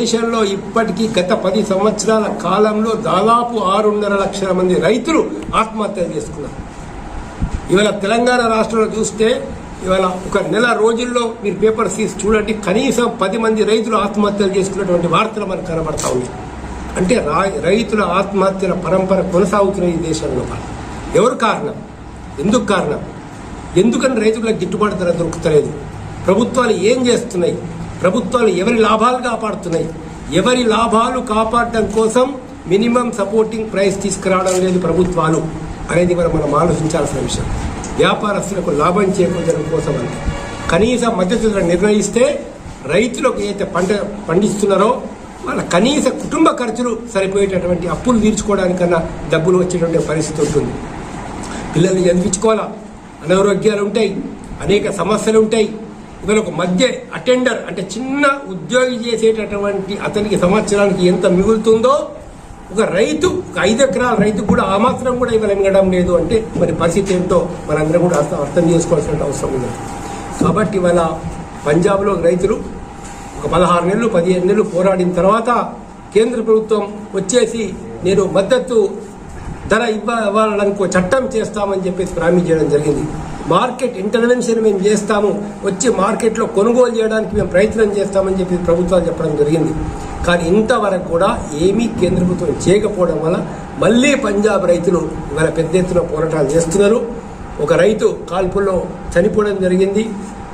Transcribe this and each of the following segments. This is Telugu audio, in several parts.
దేశంలో ఇప్పటికీ గత పది సంవత్సరాల కాలంలో దాదాపు ఆరున్నర లక్షల మంది రైతులు ఆత్మహత్య చేసుకున్నారు. ఇవాళ తెలంగాణ రాష్ట్రంలో చూస్తే ఇవాళ ఒక నెల రోజుల్లో మీరు పేపర్స్ తీసి చూడండి కనీసం పది మంది రైతులు ఆత్మహత్యలు చేసుకున్నటువంటి వార్తలు మనకు కనబడతా ఉన్నాయి. అంటే రా- రైతుల ఆత్మహత్యల పరంపర కొనసాగుతున్న ఈ దేశంలో ఎవరు కారణం? ఎందుకు కారణం? ఎందుకని రైతులకు గిట్టుబాటు ధర దొరుకుతలేదు? ప్రభుత్వాలు ఏం చేస్తున్నాయి? ప్రభుత్వాలు ఎవరి లాభాలు కాపాడుతున్నాయి? ఎవరి లాభాలు కాపాడడం కోసం మినిమం సపోర్టింగ్ ప్రైస్ తీసుకురావడం లేదు ప్రభుత్వాలు అనేది మనం మనం ఆలోచించాల్సిన విషయం. వ్యాపారస్తులకు లాభం చేకూర్చడం కోసం అంతే కనీస మద్దతు నిర్ణయిస్తే రైతులకు ఏదైతే పంట పండిస్తున్నారో వాళ్ళ కనీస కుటుంబ ఖర్చులు సరిపోయేటటువంటి అప్పులు తీర్చుకోవడానికన్నా డబ్బులు వచ్చేటువంటి పరిస్థితి ఉంటుంది. పిల్లల్ని చదివించుకోవాలా? అనారోగ్యాలు ఉంటాయి అనేక సమస్యలు ఉంటాయి. ఇవాళ ఒక మధ్య అటెండర్ అంటే చిన్న ఉద్యోగి చేసేటటువంటి అతనికి సంవత్సరానికి ఎంత మిగులుతుందో ఒక రైతు ఒక ఐదు ఎకరాల రైతు కూడా ఆ మాత్రం కూడా ఇవాళ మిగడం లేదు అంటే మరి పరిస్థితి ఏంటో మనందరం కూడా అర్థం అర్థం చేసుకోవాల్సిన అవసరం ఉంది. కాబట్టి ఇవాళ పంజాబ్లో రైతులు ఒక పదహారు నెలలు పదిహేను నెలలు పోరాడిన తర్వాత కేంద్ర ప్రభుత్వం వచ్చేసి నేను మద్దతు ధర ఇవ్వ చట్టం చేస్తామని చెప్పేసి ప్రామిస్ చేయడం జరిగింది. మార్కెట్ ఇంటర్వెన్షన్ మేము చేస్తాము వచ్చి మార్కెట్లో కొనుగోలు చేయడానికి మేము ప్రయత్నం చేస్తామని చెప్పి ప్రభుత్వాలు చెప్పడం జరిగింది. కానీ ఇంతవరకు కూడా ఏమీ కేంద్ర ప్రభుత్వం చేయకపోవడం వల్ల మళ్ళీ పంజాబ్ రైతులు ఇవాళ పెద్ద ఎత్తున పోరాటాలు చేస్తున్నారు. ఒక రైతు కాల్పుల్లో చనిపోవడం జరిగింది.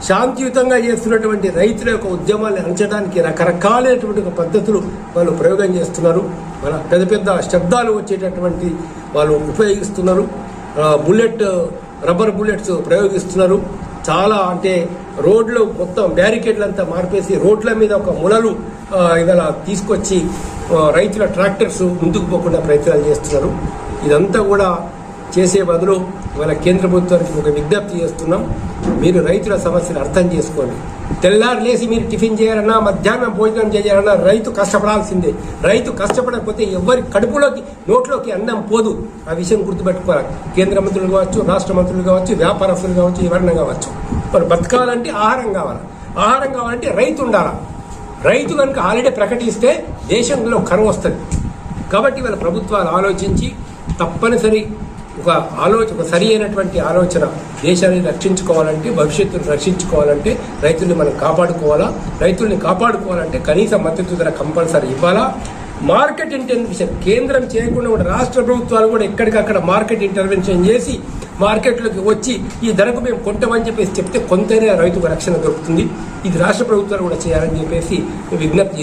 శాంతియుతంగా చేస్తున్నటువంటి రైతుల యొక్క ఉద్యమాన్ని అంచడానికి రకరకాలైనటువంటి పద్ధతులు వాళ్ళు ప్రయోగం చేస్తున్నారు. మన పెద్ద పెద్ద శబ్దాలు వచ్చేటటువంటి వాళ్ళు ఉపయోగిస్తున్నారు. బుల్లెట్ రబ్బర్ బుల్లెట్స్ ప్రయోగిస్తున్నారు. చాలా అంటే రోడ్లు మొత్తం బ్యారికేడ్లు అంతా మార్పేసి రోడ్ల మీద ఒక ములలు ఇలా తీసుకొచ్చి రైతుల ట్రాక్టర్స్ ముందుకు పోకుండా ప్రయత్నాలు చేస్తున్నారు. ఇదంతా కూడా చేసే బదులు ఇవాళ కేంద్ర ప్రభుత్వానికి ఒక విజ్ఞప్తి చేస్తున్నాం. మీరు రైతుల సమస్యను అర్థం చేసుకోండి. తెల్లారు లేసి మీరు టిఫిన్ చేయాలన్నా మధ్యాహ్నం భోజనం చేయాలన్నా రైతు కష్టపడాల్సిందే. రైతు కష్టపడకపోతే ఎవరి కడుపులోకి నోట్లోకి అన్నం పోదు. ఆ విషయం గుర్తుపెట్టుకోవాలి. కేంద్ర మంత్రులు కావచ్చు రాష్ట్ర మంత్రులు కావచ్చు వ్యాపారస్తులు కావచ్చు ఎవరైనా కావచ్చు. మరి బతకాలంటే ఆహారం కావాలి? ఆహారం కావాలంటే రైతు ఉండాలా? రైతు కనుక హాలిడే ప్రకటిస్తే దేశంలో కరువు వస్తుంది. కాబట్టి వాళ్ళ ప్రభుత్వాలు ఆలోచించి తప్పనిసరి ఒక ఆలోచన ఒక సరి అయినటువంటి ఆలోచన దేశాన్ని రక్షించుకోవాలంటే భవిష్యత్తును రక్షించుకోవాలంటే రైతుల్ని మనం కాపాడుకోవాలా? రైతుల్ని కాపాడుకోవాలంటే కనీస మద్దతు ధర కంపల్సరీ ఇవ్వాలా? మార్కెట్ ఇంటర్వెన్షన్ కేంద్రం చేయకుండా కూడా రాష్ట్ర ప్రభుత్వాలు కూడా ఎక్కడికక్కడ మార్కెట్ ఇంటర్వెన్షన్ చేసి మార్కెట్లోకి వచ్చి ఈ ధరకు మేము కొంటామని చెప్పేసి చెప్తే కొంతైనా రైతుకు రక్షణ దొరుకుతుంది. ఇది రాష్ట్ర ప్రభుత్వాలు కూడా చేయాలని చెప్పేసి విజ్ఞప్తి